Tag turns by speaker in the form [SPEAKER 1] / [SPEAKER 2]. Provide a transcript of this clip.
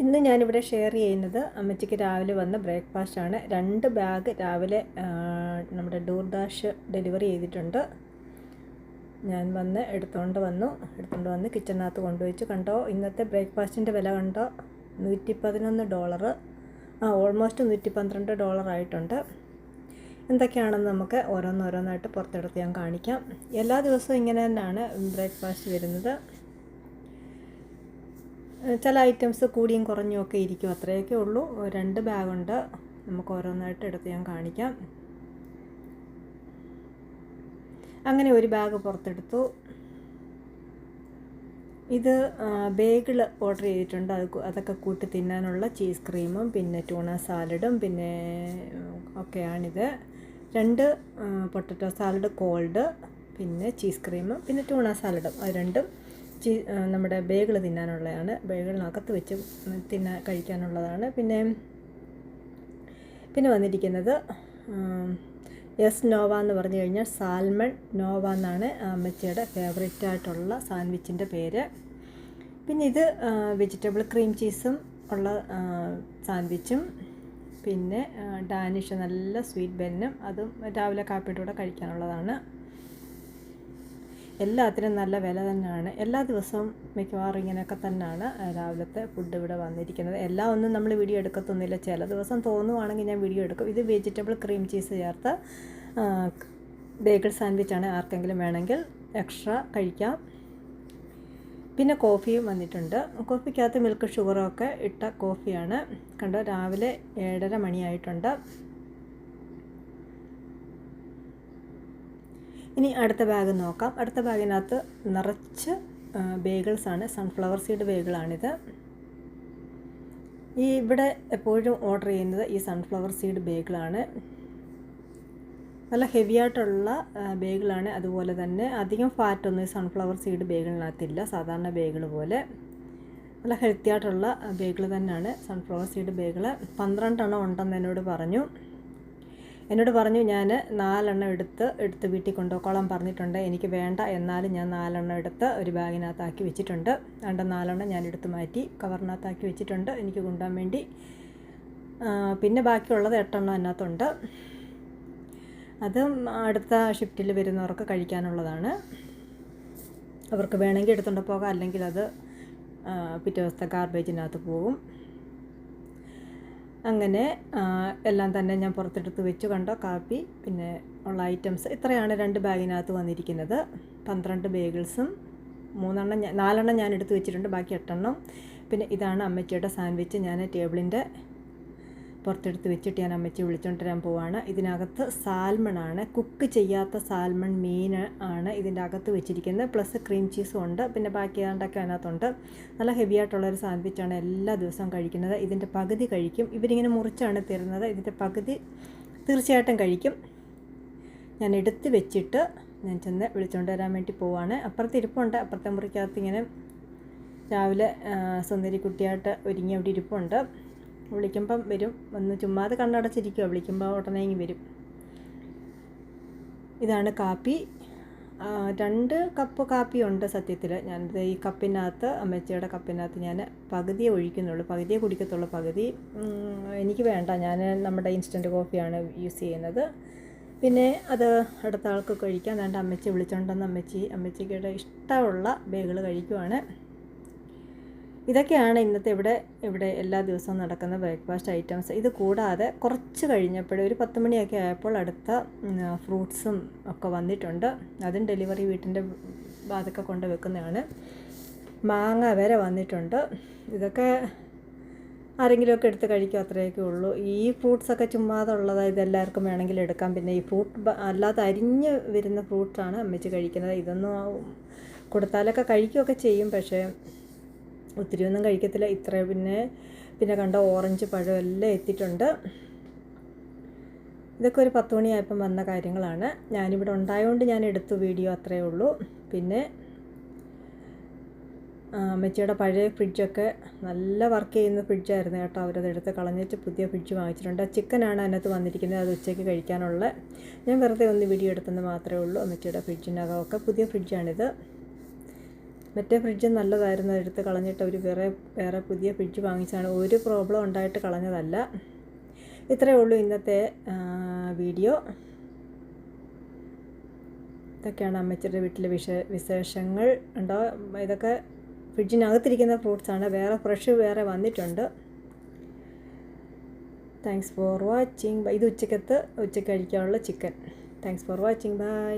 [SPEAKER 1] ഇന്ന് ഞാനിവിടെ ഷെയർ ചെയ്യുന്നത് അമ്മച്ചിക്ക് രാവിലെ വന്ന ബ്രേക്ക്ഫാസ്റ്റാണ് രണ്ട് ബാഗ് രാവിലെ നമ്മുടെ ഡൂർദാഷ് ഡെലിവറി ചെയ്തിട്ടുണ്ട്. ഞാൻ വന്ന് എടുത്തുകൊണ്ട് വന്നു. എടുത്തുകൊണ്ട് വന്ന് കിച്ചണിനകത്ത് കൊണ്ടുവച്ചു. കണ്ടോ ഇന്നത്തെ ബ്രേക്ക്ഫാസ്റ്റിന്റെ വില കണ്ടോ? നൂറ്റി പതിനൊന്ന് ഡോളർ ആ ഓൾമോസ്റ്റ് നൂറ്റി പന്ത്രണ്ട് ഡോളർ ആയിട്ടുണ്ട്. എന്തൊക്കെയാണെന്ന് നമുക്ക് ഓരോന്നോരോന്നായിട്ട് പുറത്തെടുത്ത് ഞാൻ കാണിക്കാം. എല്ലാ ദിവസവും ഇങ്ങനെ തന്നെയാണ് ബ്രേക്ക്ഫാസ്റ്റ് വരുന്നത്. ചില ഐറ്റംസ് കൂടിയും കുറഞ്ഞും ഒക്കെ ഇരിക്കും. അത്രയൊക്കെ ഉള്ളൂ. രണ്ട് ബാഗുണ്ട് നമുക്ക് ഓരോന്നായിട്ട് എടുത്ത് ഞാൻ കാണിക്കാം. അങ്ങനെ ഒരു ബാഗ് പുറത്തെടുത്തു. ഇത് ബേഗിൾ ഓർഡർ ചെയ്തിട്ടുണ്ട്. അത് അതൊക്കെ കൂട്ടി തിന്നാനുള്ള ചീസ് ക്രീമും പിന്നെ ട്യൂണ സാലഡും പിന്നെ ഒക്കെയാണിത്. രണ്ട് പൊട്ടറ്റോ സാലഡ് കോൾഡ് പിന്നെ ചീസ് ക്രീമും പിന്നെ ട്യൂണ സാലഡും അത് രണ്ടും നമ്മുടെ ബേഗിൾ തിന്നാനുള്ളതാണ് ബേഗിളിനകത്ത് വെച്ച് തിന്നാൻ കഴിക്കാനുള്ളതാണ്. പിന്നെ പിന്നെ വന്നിരിക്കുന്നത് എസ് നോവ എന്ന് പറഞ്ഞു കഴിഞ്ഞാൽ സാൽമൺ നോവ എന്നാണ് അമ്മച്ചിയുടെ ഫേവറേറ്റ് ആയിട്ടുള്ള സാൻഡ്വിച്ചിന്റെ പേര്. പിന്നെ ഇത് വെജിറ്റബിൾ ക്രീം ചീസും ഉള്ള സാൻഡ്വിച്ചും. പിന്നെ ഡാനിഷ് നല്ല സ്വീറ്റ് ബെന്നും അതും രാവിലെ കാപ്പിയുടെ കൂടെ കഴിക്കാനുള്ളതാണ്. എല്ലാത്തിനും നല്ല വില തന്നെയാണ്. എല്ലാ ദിവസവും മിക്കവാറും ഇങ്ങനെയൊക്കെ തന്നെയാണ് രാവിലത്തെ ഫുഡ് ഇവിടെ വന്നിരിക്കുന്നത്. എല്ലാം ഒന്നും നമ്മൾ വീഡിയോ എടുക്കത്തൊന്നുമില്ല. ചില ദിവസം തോന്നുവാണെങ്കിൽ ഞാൻ വീഡിയോ എടുക്കും. ഇത് വെജിറ്റബിൾ ക്രീം ചീസ് ചേർത്ത് ബേക്കിൾ സാൻഡ്വിച്ചാണ് ആർക്കെങ്കിലും വേണമെങ്കിൽ എക്സ്ട്രാ കഴിക്കാം. പിന്നെ കോഫിയും വന്നിട്ടുണ്ട്. കോഫിക്കകത്ത് മിൽക്ക് ഷുഗറും ഒക്കെ ഇട്ട കോഫിയാണ് കണ്ടോ രാവിലെ ഏഴര മണിയായിട്ടുണ്ട്. ഇനി അടുത്ത ബാഗ് നോക്കാം. അടുത്ത ബാഗിനകത്ത് നിറച്ച് ബേഗിൾസ് ആണ്. സൺഫ്ലവർ സീഡ് ബേഗിളാണിത് ഈ ഇവിടെ എപ്പോഴും ഓർഡർ ചെയ്യുന്നത് ഈ സൺഫ്ലവർ സീഡ് ബേഗിളാണ് നല്ല ഹെവി ആയിട്ടുള്ള ബേഗിളാണ് അതുപോലെ തന്നെ അധികം ഫാറ്റൊന്നും ഈ സൺഫ്ലവർ സീഡ് ബേഗിളിനകത്തില്ല സാധാരണ ബേഗിൾ പോലെ. നല്ല ഹെൽത്തി ആയിട്ടുള്ള ബേഗിൾ തന്നെയാണ് സൺഫ്ലവർ സീഡ് ബേഗിൾ പന്ത്രണ്ടെണ്ണം ഉണ്ടെന്ന് എന്നോട് പറഞ്ഞു. എന്നോട് പറഞ്ഞു ഞാൻ നാലെണ്ണം എടുത്ത് എടുത്ത് വീട്ടിൽ കൊണ്ടുപോയിക്കോളാൻ പറഞ്ഞിട്ടുണ്ട്. എനിക്ക് വേണ്ട. എന്നാലും ഞാൻ നാലെണ്ണം എടുത്ത് ഒരു ബാഗിനകത്താക്കി വെച്ചിട്ടുണ്ട്. രണ്ട് നാലെണ്ണം ഞാൻ എടുത്ത് മാറ്റി കവറിനകത്താക്കി വെച്ചിട്ടുണ്ട്. എനിക്ക് കൊണ്ടുപോകാൻ വേണ്ടി. പിന്നെ ബാക്കിയുള്ളത് എട്ടെണ്ണം അതിനകത്തുണ്ട്. അത് അടുത്ത ഷിഫ്റ്റിൽ വരുന്നവർക്ക് കഴിക്കാനുള്ളതാണ്. അവർക്ക് വേണമെങ്കിൽ എടുത്തുകൊണ്ട് പോകാം. അല്ലെങ്കിൽ അത് പിറ്റേ ദിവസത്തെ ഗാർബേജിനകത്ത് പോകും. അങ്ങനെ എല്ലാം തന്നെ ഞാൻ പുറത്തെടുത്ത് വെച്ചു കണ്ടോ കാപ്പി പിന്നെ ഉള്ള ഐറ്റംസ്. ഇത്രയാണ് രണ്ട് ബാഗിനകത്ത് വന്നിരിക്കുന്നത്. പന്ത്രണ്ട് ബേഗിൾസും മൂന്നെണ്ണം ഞാൻ നാലെണ്ണം ഞാൻ എടുത്ത് വെച്ചിട്ടുണ്ട് ബാക്കി എട്ടെണ്ണം. പിന്നെ ഇതാണ് അമ്മച്ചിയുടെ സാൻഡ്വിച്ച്. ഞാൻ ടേബിളിന്റെ പുറത്തെടുത്ത് വെച്ചിട്ട് ഞാൻ അമ്മച്ചി വിളിച്ചുകൊണ്ട് വരാൻ പോവാണ്. ഇതിനകത്ത് സാൽമൺ ആണ്. കുക്ക് ചെയ്യാത്ത സാൽമൺ മീൻ ആണ് ഇതിന്റെ അകത്ത് വെച്ചിരിക്കുന്നത് പ്ലസ് ക്രീം ചീസും ഉണ്ട്. പിന്നെ ബാക്കി ഏതാണ്ടൊക്കെ അതിനകത്തുണ്ട്. നല്ല ഹെവി ആയിട്ടുള്ളൊരു സാൻഡ്വിച്ചാണ് എല്ലാ ദിവസവും കഴിക്കുന്നത്. ഇതിന്റെ പകുതി കഴിക്കും. ഇവരിങ്ങനെ മുറിച്ചാണ് തരുന്നത്. ഇതിന്റെ പകുതി തീർച്ചയായിട്ടും കഴിക്കും. ഞാൻ എടുത്ത് വെച്ചിട്ട് ഞാൻ ചെന്ന് വിളിച്ചുകൊണ്ട് വരാൻ വേണ്ടി പോവാണ്. അപ്പുറത്ത് ഇരിപ്പുണ്ട്. അപ്പുറത്തെ മുറിക്കകത്ത് ഇങ്ങനെ രാവിലെ ആ, സുന്ദരി കുട്ടിയായിട്ട് ഒരുങ്ങി അവിടെ ഇരിപ്പുണ്ട്. വിളിക്കുമ്പം വരും. വന്ന് ചുമ്മാതെ കണ്ണടച്ചിരിക്കുക വിളിക്കുമ്പോൾ ഉടനെ വരും. ഇതാണ് കാപ്പി. രണ്ട് കപ്പ് കാപ്പി ഉണ്ട് സത്യത്തിൽ ഞാനിത് ഈ കപ്പിനകത്ത് അമ്മച്ചിയുടെ കപ്പിനകത്ത് ഞാൻ പകുതിയെ ഒഴിക്കുന്നുള്ളൂ. പകുതിയെ കുടിക്കത്തുള്ളൂ. പകുതി എനിക്ക് വേണ്ട. ഞാൻ നമ്മുടെ ഇൻസ്റ്റന്റ് കോഫിയാണ് യൂസ് ചെയ്യുന്നത്. പിന്നെ അത് അടുത്ത ആൾക്ക് കഴിക്കാൻ വേണ്ട അമ്മച്ചി വിളിച്ചോണ്ടെന്ന് അമ്മച്ചി അമ്മച്ചിക്കയുടെ ഇഷ്ടമുള്ള ബേഗിൾ കഴിക്കുവാണ്. ഇതൊക്കെയാണ് ഇന്നത്തെ ഇവിടെ ഇവിടെ എല്ലാ ദിവസവും നടക്കുന്ന ബ്രേക്ക്ഫാസ്റ്റ് ഐറ്റംസ് ഇത് കൂടാതെ കുറച്ച് കഴിഞ്ഞപ്പോഴേ ഒരു പത്ത് മണിയൊക്കെ ആയപ്പോൾ അടുത്ത ഫ്രൂട്ട്സും ഒക്കെ വന്നിട്ടുണ്ട്. അതും ഡെലിവറി വീട്ടിന്റെ ഭാഗത്തൊക്കെ കൊണ്ട് വെക്കുന്നതാണ്. മാങ്ങ വരെ വന്നിട്ടുണ്ട്. ഇതൊക്കെ ആരെങ്കിലുമൊക്കെ എടുത്ത് കഴിക്കും അത്രയൊക്കെ ഉള്ളൂ. ഈ ഫ്രൂട്ട്സൊക്കെ ചുമ്മാതെ ഉള്ളതായ ഇതെല്ലാവർക്കും വേണമെങ്കിൽ എടുക്കാം. പിന്നെ ഈ ഫ്രൂട്ട് അല്ലാതെ അരിഞ്ഞ് വരുന്ന ഫ്രൂട്ട്സാണ് അമ്മച്ചി കഴിക്കുന്നത്. ഇതൊന്നും കൊടുത്താലൊക്കെ കഴിക്കുകയൊക്കെ ചെയ്യും. പക്ഷേ ഒത്തിരി ഒന്നും കഴിക്കത്തില്ല. ഇത്ര പിന്നെ പിന്നെ കണ്ട ഓറഞ്ച് പഴം എല്ലാം എത്തിയിട്ടുണ്ട്. ഇതൊക്കെ ഒരു പത്ത് മണിയായപ്പം വന്ന കാര്യങ്ങളാണ്. ഞാനിവിടെ ഉണ്ടായതുകൊണ്ട് ഞാൻ എടുത്തു വീഡിയോ അത്രയേ ഉള്ളൂ. പിന്നെ അമ്മച്ചിയുടെ പഴയ ഫ്രിഡ്ജൊക്കെ നല്ല വർക്ക് ചെയ്യുന്ന ഫ്രിഡ്ജായിരുന്നു കേട്ടോ. അവരത് എടുത്ത് കളഞ്ഞിട്ട് പുതിയ ഫ്രിഡ്ജ് വാങ്ങിച്ചിട്ടുണ്ട്. ചിക്കനാണ് അതിനകത്ത് വന്നിരിക്കുന്നത്. അത് ഉച്ചയ്ക്ക് കഴിക്കാനുള്ള. ഞാൻ വെറുതെ ഒന്ന് വീഡിയോ എടുത്തെന്ന് മാത്രമേ ഉള്ളൂ. അമ്മച്ചിയുടെ ഫ്രിഡ്ജിനകമൊക്കെ പുതിയ ഫ്രിഡ്ജാണിത്. മറ്റേ ഫ്രിഡ്ജ് നല്ലതായിരുന്നു. എടുത്ത് കളഞ്ഞിട്ട് അവർ വേറെ വേറെ പുതിയ ഫ്രിഡ്ജ് വാങ്ങിച്ചാണ് ഒരു പ്രോബ്ലം ഉണ്ടായിട്ട് കളഞ്ഞതല്ല. ഇത്രയേ ഉള്ളൂ ഇന്നത്തെ വീഡിയോ ഇതൊക്കെയാണ് അമ്മച്ചിയുടെ വീട്ടിലെ വിശ വിശേഷങ്ങൾ. ഉണ്ടോ? ഇതൊക്കെ ഫ്രിഡ്ജിനകത്തിരിക്കുന്ന ഫ്രൂട്ട്സാണ് വേറെ ഫ്രഷ് വേറെ വന്നിട്ടുണ്ട്. താങ്ക്സ് ഫോർ വാച്ചിങ് ഇത് ഉച്ചക്കത്ത് ഉച്ചക്കഴിക്കാനുള്ള chicken thanks for watching bye